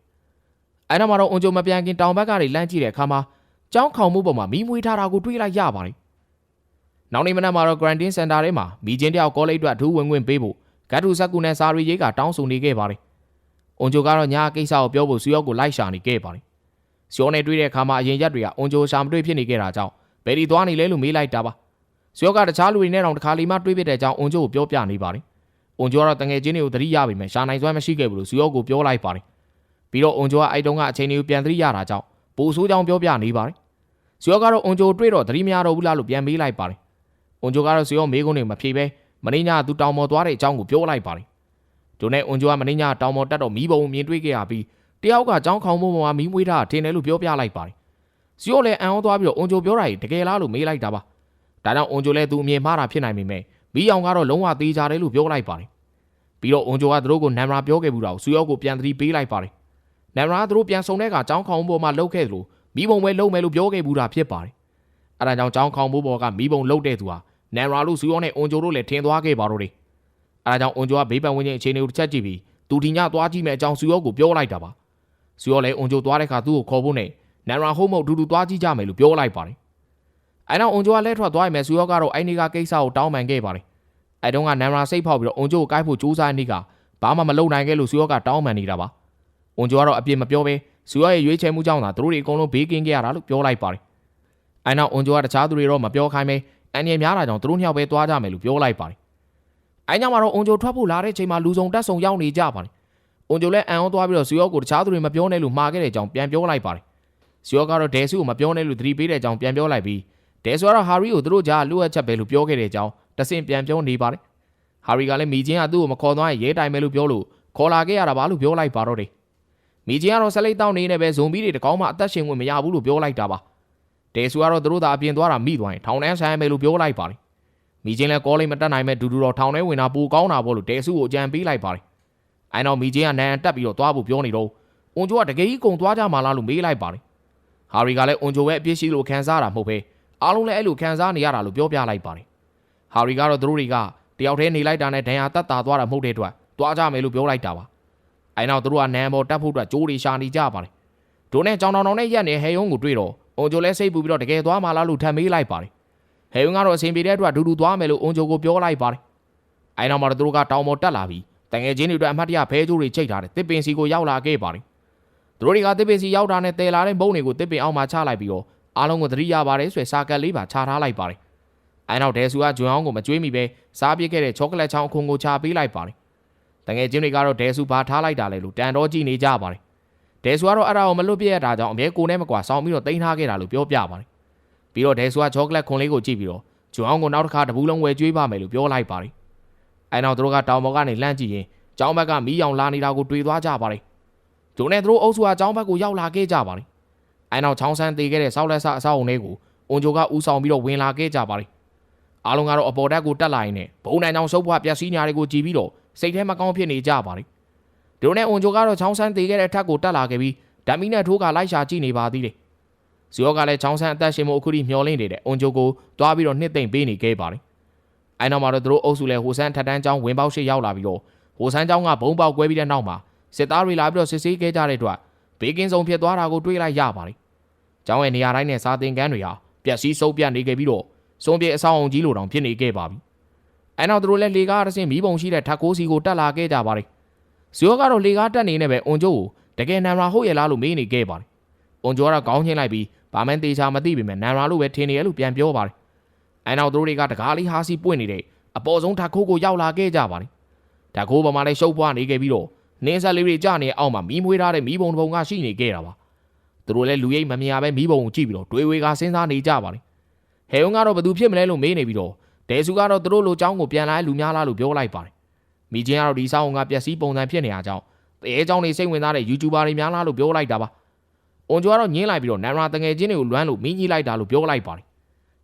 ။အဲနောက်မှာတော့အွန်ဂျိုမပြန်ခင်တောင်ဘက်ကနေလမ်းကြည့်တဲ့အခါမှာကြောင်းခေါင်မှုပေါ်မှာမီးမွေးထားတာကိုတွေ့လိုက်ရပါတယ်။နောက်နေ့မနက်မှာတော့ Grandin Center ထဲမှာမီချင်းတယောက်ကောလိပ်အတွက်အထူးဝင်ခွင့်ပေးဖို့ ဂတ်ထူဆက်ကူနဲ့စာရီရေးကတောင်းဆိုနေခဲ့ပါတယ်။အွန်ဂျိုကတော့ညာကိစ္စကိုပြောဖို့စီယောကိုလိုက်ရှာနေခဲ့ပါတယ်။စီယောနဲ့တွေ့တဲ့အခါမှာအရင်ရက်တွေကအွန်ဂျိုရှာမတွေ့ဖြစ်နေခဲ့တာကြောင့်ဘယ်ဒီသွားနေလဲလို့မေးလိုက်တာပါ။စီယောကတခြားလူတွေနဲ့တောင်တစ်ခါလီမှတွေ့ဖြစ်တဲ့အကြောင်းအွန်ဂျိုကိုပြောပြနေပါတယ်။အွန်ဂျိုကတော့တငယ်ချင်းတွေကိုသတိရပြီမဲ့ရှာနိုင်စွမ်းမရှိခဲ့ဘူးလို့စီယောကိုပြောလိုက်ပါတယ်။ပြီးတော့အွန်ဂျိုကအဲ့တုန်းကအချိန်တွေကိုပြန်သတိရတာကြောင့်ပိုဆိုးကြောင်ပြောပြနေပါတယ်။စီယောကတော့အွန်ဂျိုတွေ့တော့သတိမရတော့ဘူးလားလို့ပြန်မေးလိုက်ပါတယ်။အွန်ဂျိုကတော့စီယောမေးခွန်းတွေမဖြေဘဲ မင်းညာသူတောင်ပေါ်သွားတဲ့အကြောင်းကိုပြောလိုက်ပါတယ်။ဒိုနဲ့အွန်ဂျိုကမင်းညာတောင်ပေါ်တက်တော့မီးပုံမြင်တွေ့ခဲ့ရပြီးတယောက်ကကြောင်းခေါင်းမုံပေါ်မှာမီးမွေးထားထင်တယ်လို့ပြောပြလိုက်ပါတယ်။စီရောလည်းအံ့ဩသွားပြီးတော့အွန်ဂျိုပြောတာကြီးတကယ်လားလို့မေးလိုက်တာပါဒါကြောင့်အွန်ဂျိုလည်းသူအမြင်မှားတာဖြစ်နိုင်ပေမဲ့မီးအောင်ကတော့လုံးဝသေးကြတယ်လို့ပြောလိုက်ပါတယ်ပြီးတော့အွန်ဂျိုကသူတို့ကိုနမ်ရာပြောခဲ့ဘူးတော့စီရောကိုပြန်သတိပေးလိုက်ပါတယ်နမ်ရာသူတို့ပြန်ဆုံတဲ့အခါចောင်းခေါင်ပေါ်မှာလှုပ်ခဲ့သလိုမိဘုံပဲလှုပ်မယ်လို့ပြောခဲ့ဘူးတာဖြစ်ပါတယ်အဲဒါကြောင့်ចောင်းခေါင်ပေါ်ပေါ်ကမိဘုံလှုပ်တဲ့သူဟာ နမ်ရာလို့စီရောနဲ့အွန်ဂျိုတို့လည်းထင်သွားခဲ့ပါတော့တယ်အဲဒါကြောင့်အွန်ဂျိုကဘေးပန်ဝင်းချင်းအခြေအနေကိုတစ်ချက်ကြည့်ပြီးသူဒီညသွားကြည့်မယ်အကြောင်းစီရောကိုပြောလိုက်တာပါစီရောလည်းအွန်ဂျိုသွားတဲ့အခါသူ့ကိုခေါ်ဖို့နဲ့နမ်ရာဟုတ်မဟုတ်ဒူဒူသွားကြည့်ကြမယ်လို့ပြောလိုက်ပါတယ်အဲနောက်အွန်ဂျိုကလဲထွက်သွားရမယ်စီရောကတော့အိုင်နေကကိစ္စကိုတောင်းပန်ခဲ့ပါတယ်အဲတုန်းကနမ်ရာစိတ်ဖောက်ပြီးတော့အွန်ဂျိုကိုကိုက်ဖို့ကြိုးစားနေကဘာမှမလုပ်နိုင်ခဲ့လို့စီရောကတောင်းပန်နေတာပါအွန်ဂျိုကတော့အပြစ်မပြောဘဲစီရောရဲ့ရွေးချယ်မှုကြောင့်သာသူတို့တွေအကုန်လုံးဘေးကင်းခဲ့ရတာလို့ပြောလိုက်ပါတယ်အဲနောက်အွန်ဂျိုကတခြားသူတွေတော့မပြောခိုင်းပဲ အန်ရများတာကြောင့်သူတို့နှစ်ယောက်ပဲသွားကြမယ်လို့ပြောလိုက်ပါတယ်အဲညမှာတော့အွန်ဂျိုထွက်ဖို့လာတဲ့ချိန်မှာလူစုံတက်ဆုံရောက်နေကြပါတယ်အွန်ဂျိုလည်းအန်အောင်သွားပြီးတော့စီရောကိုတခြားသူတွေမပြောနဲ့လို့မှားခဲ့တဲ့အကြောင်းပြန်ပြောလိုက်ပါတယ်စီရောကတော့ဒဲဆူကိုမပြောနဲ့လို့သတိပေးတဲ့အကြောင်းပြန်ပြောလိုက်ပြီးဒဲဆူကတော့ဟာရီကိုသူတို့ကြားလူအပ်ချက်ပဲလို့ပြောခဲ့တဲ့အကြောင်းတဆင့်ပြန်ပြောနေပါတယ်ဟာရီကလည်းမိချင်းကသူ့ကိုမခေါ်သွားရင်ရဲတိုင်မယ်လို့ပြောလို့ခေါ်လာခဲ့ရတာပါလို့ပြောလိုက်ပါတော့တယ်မိချင်းကတော့ဆက်လက်တောင်းနေနေပဲဇွန်ဘီတွေတကောင်းမှအသက်ရှင်ဝင်မရဘူးလို့ပြောလိုက်တာပါ ဒဲဆူကတော့သူတို့သာအပြင်သွားတာမိသွားရင်ထောင်ထဲဆိုင်မယ်လို့ပြောလိုက်ပါတယ်မိချင်းလည်းကောလိမ့်မတက်နိုင်မဲ့ဒူဒူတော့ထောင်ထဲဝင်တာပိုကောင်းတာပေါ့လို့ဒဲဆူကိုအကြံပေးလိုက်ပါတယ်အဲနောက်မိချင်းကနန်တက်ပြီးတော့သွားဖို့ပြောနေတော့အွန်ဂျိုကတကယ်ကြီးကုံသွားကြမှာလားလို့မေးလိုက်ပါတယ်ဟာရီကလည်းအွန်ဂျိုရဲ့အပြစ်ရှိလို့ခံစားတာမဟုတ်ပဲအားလုံးလည်းအဲ့လိုခံစားနေရတာလို့ပြောပြလိုက်ပါတယ်ဟာရီကတော့သူတို့တွေကတယောက်တည်းနေလိုက်တာနဲ့ဒဏ်ရာတက်တာသွားတာမဟုတ်တဲ့အတွက်သွားကြမယ်လို့ပြောလိုက်တာပါအဲနောက်သူတို့ကနန်ဘော်တက်ဖို့အတွက်ကြိုးတွေရှာနေကြပါတယ်ဒိုနဲ့ကြောင်တောင်တောင်နဲ့ရက်နေဟဲယုံကိုတွေ့တော့ အွန်ဂျိုလည်းစိတ်ပူပြီးတော့တကယ်သွားမှာလားလို့ထပ်မေးလိုက်ပါတယ်ဟဲယုံကတော့အဆင်ပြေတဲ့အတွက်ဒူဒူသွားမယ်လို့အွန်ဂျိုကိုပြောလိုက်ပါတယ်အဲနောက်မှာသူတို့ကတောင်ပေါ်တက်လာပြီးတငယ်ချင်းတွေအတွက်အမှတ်တရဖဲကြိုးတွေချိတ်ထားတဲ့တစ်ပင်စီကိုရောက်လာခဲ့ပါတယ်သူတို့တွေကတစ်ပင်စီရောက်တာနဲ့တည်လာတဲ့ဘုံတွေကိုတစ်ပင်အောက်မှာချလိုက်ပြီးတော့အားလုံးကိုသတိရပါတယ်ဆိုရယ်စာကတ်လေးပါချထားလိုက်ပါတယ်အဲနောက်ဒဲဆူကဂျွန်အောင်ကိုမကြွေးမိပဲစားပစ်ခဲ့တဲ့ချောကလက်ချောင်းအခွန်ကိုချပေးလိုက်ပါတယ်တငယ်ချင်းတွေကတော့ဒဲဆူဘာထားလိုက်တာလဲလို့တန်တော်ကြည့်နေကြပါတယ် ဒဲဆူကတော့အဲ့ဒါကိုမလွတ်ပြည့်ရတာကြောင့်အမဲကိုနဲ့မကွာဆောင်းပြီးတော့တင်ထားခဲ့တာလို့ပြောပြပါတယ်ပြီးတော့ဒဲဆူကချောကလက်ခွန်လေးကိုကြည့်ပြီးတော့ဂျွန်အောင်ကိုနောက်တစ်ခါတပူးလုံးဝယ်ကြွေးပါမယ်လို့ပြောလိုက်ပါတယ်အဲနောက်သူတို့ကတောင်ပေါ်ကနေလှမ်းကြည့်ရင်ကျောင်းဘက်ကမီးရောင်လာနေတာကိုတွေ့သွားကြပါတယ်ဂျုံနဲ့သူတို့အုပ်စုကကျောင်းဘက်ကိုရောက်လာခဲ့ကြပါတယ်အဲနောက်ချောင်းဆန်းသေးခဲ့တဲ့ဆောက်လက်ဆအဆောက်အုံလေးကိုအွန်ဂျိုကဦးဆောင်ပြီးတော့ဝင်လာခဲ့ကြပါတယ်အားလုံးကတော့အပေါ်တက်ကိုတက်လာရင်နဲ့ဘုံနိုင်အောင်စုပ်ဖွားပျက်စီးညာတွေကိုကြည်ပြီးတော့စိတ်ထဲမကောင်းဖြစ်နေကြပါတယ် ဒီလိုနဲ့အွန်ဂျိုကတော့ချောင်းဆန်းသေးခဲ့တဲ့အထက်ကိုတက်လာခဲ့ပြီးဓာမီနဲ့ထိုးကလိုက်ရှာကြည့်နေပါသေးတယ်ဇီယောကလည်းချောင်းဆန်းအသက်ရှင်မှုအခုထိမျောလင့်နေတဲ့အွန်ဂျိုကိုတွားပြီးတော့နှစ်သိမ့်ပေးနေခဲ့ပါတယ်အဲနောက်မှာတော့သူတို့အုပ်စုလဲဟိုဆန်းထက်တန်းကျောင်းဝင်ပေါက်ရှိရောက်လာပြီးတော့ဟိုဆန်းကျောင်းကဘုံပေါက်ကွဲပြီးတဲ့နောက်မှာစစ်သားတွေလာပြီးတော့စစ်ဆေးခဲ့ကြတဲ့အတွက်ဘေးကင်းဆုံးဖြစ်သွားတာကိုတွေ့လိုက်ရပါတယ်။ကျောင်းရဲ့နေရာတိုင်းနဲ့စာသင်ခန်းတွေဟာပျက်စီးဆုံးပြတ်နေခဲ့ပြီးတော့စုံပြေအဆောင်အုံကြီးလိုတောင်ဖြစ်နေခဲ့ပါပြီ။အဲနောက်သူတို့လည်းလေကားတစ်စင်းမီးပုံရှိတဲ့ထက်ကိုးစီကိုတက်လာခဲ့ကြပါတယ်။ ဇီယောကတော့လေကားတက်နေနေပဲအွန်ကျိုးကိုတကယ်နမ်ရာဟုတ်ရဲ့လားလို့မေးနေခဲ့ပါတယ်။အွန်ကျိုးကတော့ခေါင်းချင်းလိုက်ပြီးဘာမှန်းတေချာမသိပေမဲ့နမ်ရာလို့ပဲထင်နေရလို့ပြန်ပြောပါတယ်။အဲနောက်သူတို့တွေကတကားလေးဟာစီပွင့်နေတဲ့အပေါ်ဆုံးထက်ခိုးကိုရောက်လာခဲ့ကြပါတယ်။ဓာတ်ခိုးပေါ်မှာလည်းရှုပ်ပွားနေခဲ့ပြီးတော့နင်းဆက်လေးတွေကြနေအောက်မှာမီးမွေးထားတဲ့မီးပုံတစ်ပုံကရှိနေခဲ့တာပါသူတို့လည်းလူရိပ်မမြင်ရပဲမီးပုံကိုကြည့်ပြီးတော့တွေးဝေကစဉ်းစားနေကြပါလေဟဲယုံကတော့ဘသူဖြစ်မလဲလို့မေးနေပြီးတော့ဒဲဆူကတော့သူတို့လိုចောင်းကိုပြန်လာလူများလားလို့ပြောလိုက်ပါတယ် မိချင်းကတော့ဒီဆောင်းကပျက်စီးပုံစံဖြစ်နေရကြောင်းတဲเจ้าနေစိတ်ဝင်စားတဲ့ YouTuber တွေများလားလို့ပြောလိုက်တာပါအွန်ဂျိုကတော့ညင်းလိုက်ပြီးတော့နန်ရာတငယ်ချင်းတွေကိုလွမ်းလို့မင်းကြီးလိုက်တာလို့ပြောလိုက်ပါတယ်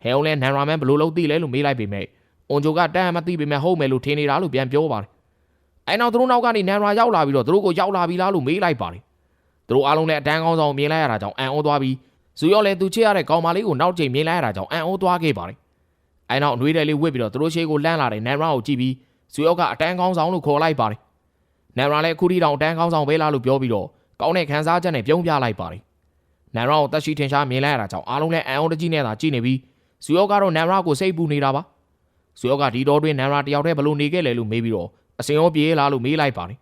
ဟဲယုံလည်းနန်ရာမန်ဘလို့လုံးသိလဲလို့မေးလိုက်ပေမဲ့အွန်ဂျိုကတန်းမသိပေမဲ့ဟုတ်မယ်လို့ထင်နေတာလို့ပြန်ပြောပါတယ်အဲနောက်သူတို့နောက်ကနေနန်ရာရောက်လာပြီးတော့သူတို့ကိုရောက်လာပြီလားလို့မေးလိုက်ပါတယ်သူတို့အားလုံးလည်းအတန်းကောင်းဆောင်မြင်လိုက်ရတာကြောင့်အံ့ဩသွားပြီးဇူရောလည်းသူချစ်ရတဲ့ကောင်မလေးကိုနောက်ချိန်မြင်လိုက်ရတာကြောင့်အံ့ဩသွားခဲ့ပါတယ်အဲနောက်အနှွေးတယ်လေးဝစ်ပြီးတော့သူတို့ရှေ့ကိုလှမ်းလာတဲ့နန်ရာကိုကြည့်ပြီး ဇူရောကအတန်းကောင်းဆောင်လို့ခေါ်လိုက်ပါတယ်နန်ရာလည်းအခုထိတောင်အတန်းကောင်းဆောင်ပဲလားလို့ပြောပြီးတော့ကောင်းတဲ့ခန်းစားချက်နဲ့ပြုံးပြလိုက်ပါတယ်နန်ရာကိုတက်ရှိထင်ရှားမြင်လိုက်ရတာကြောင့်အားလုံးလည်းအံ့ဩတကြီးနဲ့သာကြည့်နေပြီးဇူရောကတော့နန်ရာကိုစိတ်ပူနေတာပါဇူရောကဒီတော်တွင်နန်ရာတယောက်တည်းဘလို့နေခဲ့လဲလို့မေးပြီးတော့အစင်ရောပြေးလာလို့မေးလိုက်ပါတယ်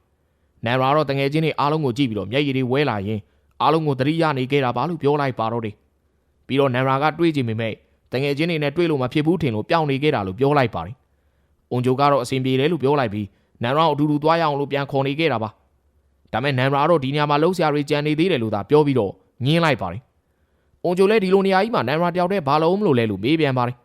နန်ရာတော့တငယ်ချင်းတွေအားလုံးကိုကြည့်ပြီးတော့မျက်ရည်တွေဝဲလာရင်အားလုံးကိုသတိရနေခဲ့တာပါလို့ပြောလိုက်ပါတော့တယ်ပြီးတော့နန်ရာကတွေးကြည့်မိမဲ့တငယ်ချင်းတွေနဲ့တွေးလို့မဖြစ်ဘူးထင်လို့ပြောင်းနေခဲ့တာလို့ပြောလိုက်ပါတယ် အွန်ဂျိုကတော့အဆင်ပြေတယ်လို့ပြောလိုက်ပြီးနန်ရာကိုအတူတူသွားရအောင်လို့ပြန်ခေါ်နေခဲ့တာပါဒါမဲ့နန်ရာတော့ဒီနေရာမှာလှုပ်ရှားတွေကြံနေသေးတယ်လို့သာပြောပြီးတော့ညင်းလိုက်ပါတယ်အွန်ဂျိုလည်းဒီလိုနေရာကြီးမှာနန်ရာတယောက်တည်းဘာလို့မလို့လဲလို့မေးပြန်ပါတယ်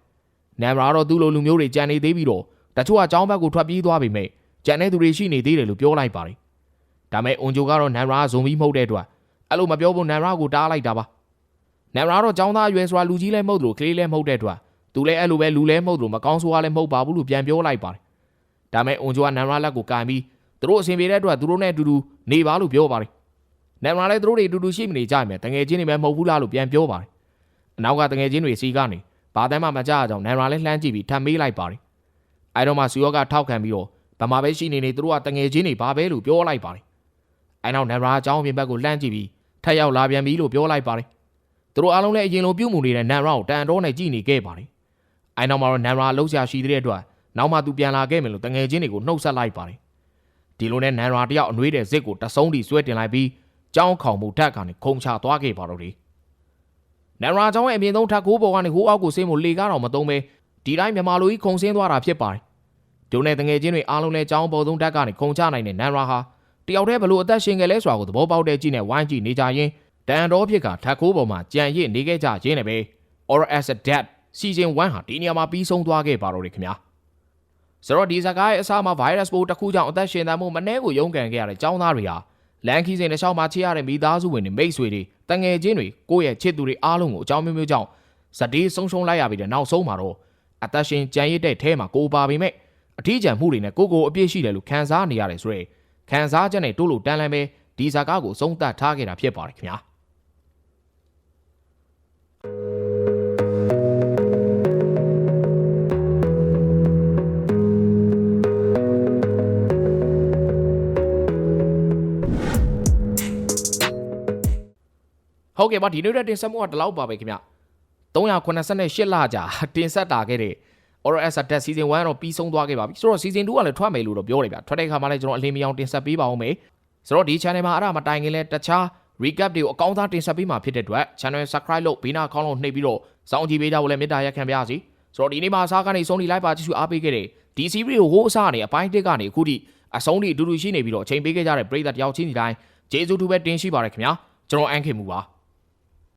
နန်ရာတော့သူ့လိုလူမျိုးတွေကြံနေသေးပြီးတော့တချို့ကအကြောင်းဘက်ကိုထွက်ပြေးသွားပြီမဲ့ကြံတဲ့သူတွေရှိနေသေးတယ်လို့ပြောလိုက်ပါတယ်။ဒါမဲ့အွန်ဂျိုကတော့နန်ရာဇွန်ဘီမဟုတ်တဲ့အတွက်အဲ့လိုမပြောဖို့နန်ရာကိုတားလိုက်တာပါနမ်ရာတော့ចောင်းသားအရွယ်ဆိုတာလူကြီးလည်းမဟုတ်သူကလေးလည်းမဟုတ်တဲ့အတွက် သူလည်းအဲ့လိုပဲလူလည်းမဟုတ်သူမကောင်းဆိုးရလည်းမဟုတ်ပါဘူးလို့ပြန်ပြောလိုက်ပါတယ်ဒါမဲ့အွန်ဂျိုကနမ်ရာလက်ကိုကန်ပြီးသူတို့အဆင်ပြေတဲ့အတွက်သူတို့နဲ့အတူတူနေပါလို့ပြောပါတယ်နမ်ရာလည်းသူတို့တွေအတူတူရှိမနေကြမယ်တငယ်ချင်းတွေပဲမဟုတ်ဘူးလားလို့ပြန်ပြောပါတယ်အနောက်ကတငယ်ချင်းတွေစီကနေဘာတမ်းမှမကြအောင်နမ်ရာလည်းလှမ်းကြည့်ပြီးထပ်မေးလိုက်ပါတယ်အဲတော့မှဆူယောကထောက်ခံပြီးတော့ဗမာပဲရှိနေနေသူတို့ကတငယ်ချင်းတွေဘာပဲလို့ပြောလိုက်ပါတယ်အဲနောက်နမ်ရာအကြောင်းအပြင်ဘက်ကိုလှမ်းကြည့်ပြီးထက်ရောက်လာပြန်ပြီလို့ပြောလိုက်ပါတယ်သူတို့အားလုံးလည်းအရင်လိုပြုတ်မှုနေတဲ့နန်ရာကိုတန်တော့နဲ့ကြည်နေခဲ့ပါတယ်။ အဲနောက်မှာတော့နန်ရာလှုပ်ရှားရှိတဲ့အတွက်နောက်မှသူပြန်လာခဲ့မယ်လို့တငယ်ချင်းတွေကိုနှုတ်ဆက်လိုက်ပါတယ်။ဒီလိုနဲ့နန်ရာတယောက်အနှွေးတဲ့ဇစ်ကိုတဆုံးတီဆွဲတင်လိုက်ပြီးကြောင်းခေါင်မှုဓာတ်ကနေခုံချသွားခဲ့ပါတော့တယ်။နန်ရာကျောင်းရဲ့အမြင့်ဆုံးထပ်ကိုးပေါ်ကနေဟိုးအောက်ကိုဆင်းဖို့လေကားတော့မသုံးပဲဒီတိုင်းမြန်မာလိုကြီးခုံဆင်းသွားတာဖြစ်ပါတယ်။ဒုနဲ့တငယ်ချင်းတွေအားလုံးလည်းကျောင်းပေါ်ဆုံးဓာတ်ကနေခုံချနိုင်တဲ့နန်ရာဟာတယောက်တည်းဘလို့အသက်ရှင်ခဲ့လဲဆိုတာကိုသဘောပေါက်တဲ့ကြည့်နဲ့ဝိုင်းကြည့်နေကြရင်တန်တော်ဖြစ်ကထက်ခိုးပေါ်မှာကြံရစ်နေခဲ့ကြခြင်းနဲ့ပဲ or as a dead season 1ဟာဒီနေရာမှာပြီးဆုံးသွားခဲ့ပါတော့တယ်ခင်ဗျာဆိုတော့ဒီဇာကားရဲ့အစားမှာ virus ပိုးတစ်ခုကြောင့်အသက်ရှင်သန်မှုမနှဲကိုရုန်းကန်ခဲ့ရတဲ့ចောင်းသားတွေဟာလန်ခီစဉ်တစ်လျှောက်မှာချစ်ရတဲ့မိသားစုဝင်တွေမိတ်ဆွေတွေတငယ်ချင်းတွေကိုယ့်ရဲ့ချစ်သူတွေအားလုံးကိုအကြောင်းမျိုးမျိုးကြောင့်ဇတိဆုံးရှုံးလိုက်ရပြီးတဲ့နောက်ဆုံးမှာတော့အသက်ရှင်ကြံရစ်တဲ့အဲမှာကိုပါပေမဲ့အထီးကျန်မှုတွေနဲ့ကိုကိုအပြည့်ရှိတယ်လို့ခံစားနေရတယ်ဆိုရယ်ခံစားချက်နဲ့တိုးလို့တန်းလန်းပဲဒီဇာကားကိုဆုံးသက်ထားခဲ့တာဖြစ်ပါတယ်ခင်ဗျာ ဟုတ်ကဲ့ပါဒီနေ့တဲ့တင်ဆက်မှုကဒီလောက်ပါပဲခင်ဗျ388လကြာတင်ဆက်တာခဲ့တဲ့ ORS Attack Season 1တော့ပြီးဆုံးသွားခဲ့ပါပြီဆိုတော့ Season 2ကလည်းထွက်မယ်လို့တော့ပြောတယ်ဗျထွက်တဲ့အခါမှာလည်းကျွန်တော်အလင်းမယောင်တင်ဆက်ပေးပါအောင်မယ်ဆိုတော့ဒီ channel မှာအဲ့ဒါမတိုင်ခင်လဲတခြား recap တွေကိုအကောင်းသားတင်ဆက်ပေးမှာဖြစ်တဲ့အတွက် channel subscribe လုပ်ဘေးနားခေါင်းလုံးနှိပ်ပြီးတော့စောင့်ကြည့်ပေးကြဖို့လည်းမေတ္တာရက်ခံပါရစေဆိုတော့ဒီနေ့မှာအစားကနေဆုံးဒီလိုက်ပါကြည့်ရှုအားပေးခဲ့တဲ့ဒီ series ကိုဟိုးအစားကနေအပိုင်းတစ်ကနေအခုထိအဆုံးထိအတူတူရှိနေပြီးတော့အချိန်ပေးခဲ့ကြတဲ့ပရိသတ်တယောက်ချင်းစီတိုင်းကျေးဇူးတူပဲတင်ရှိပါရခင်ဗျာကျွန်တော်အန်ခင်မူပါ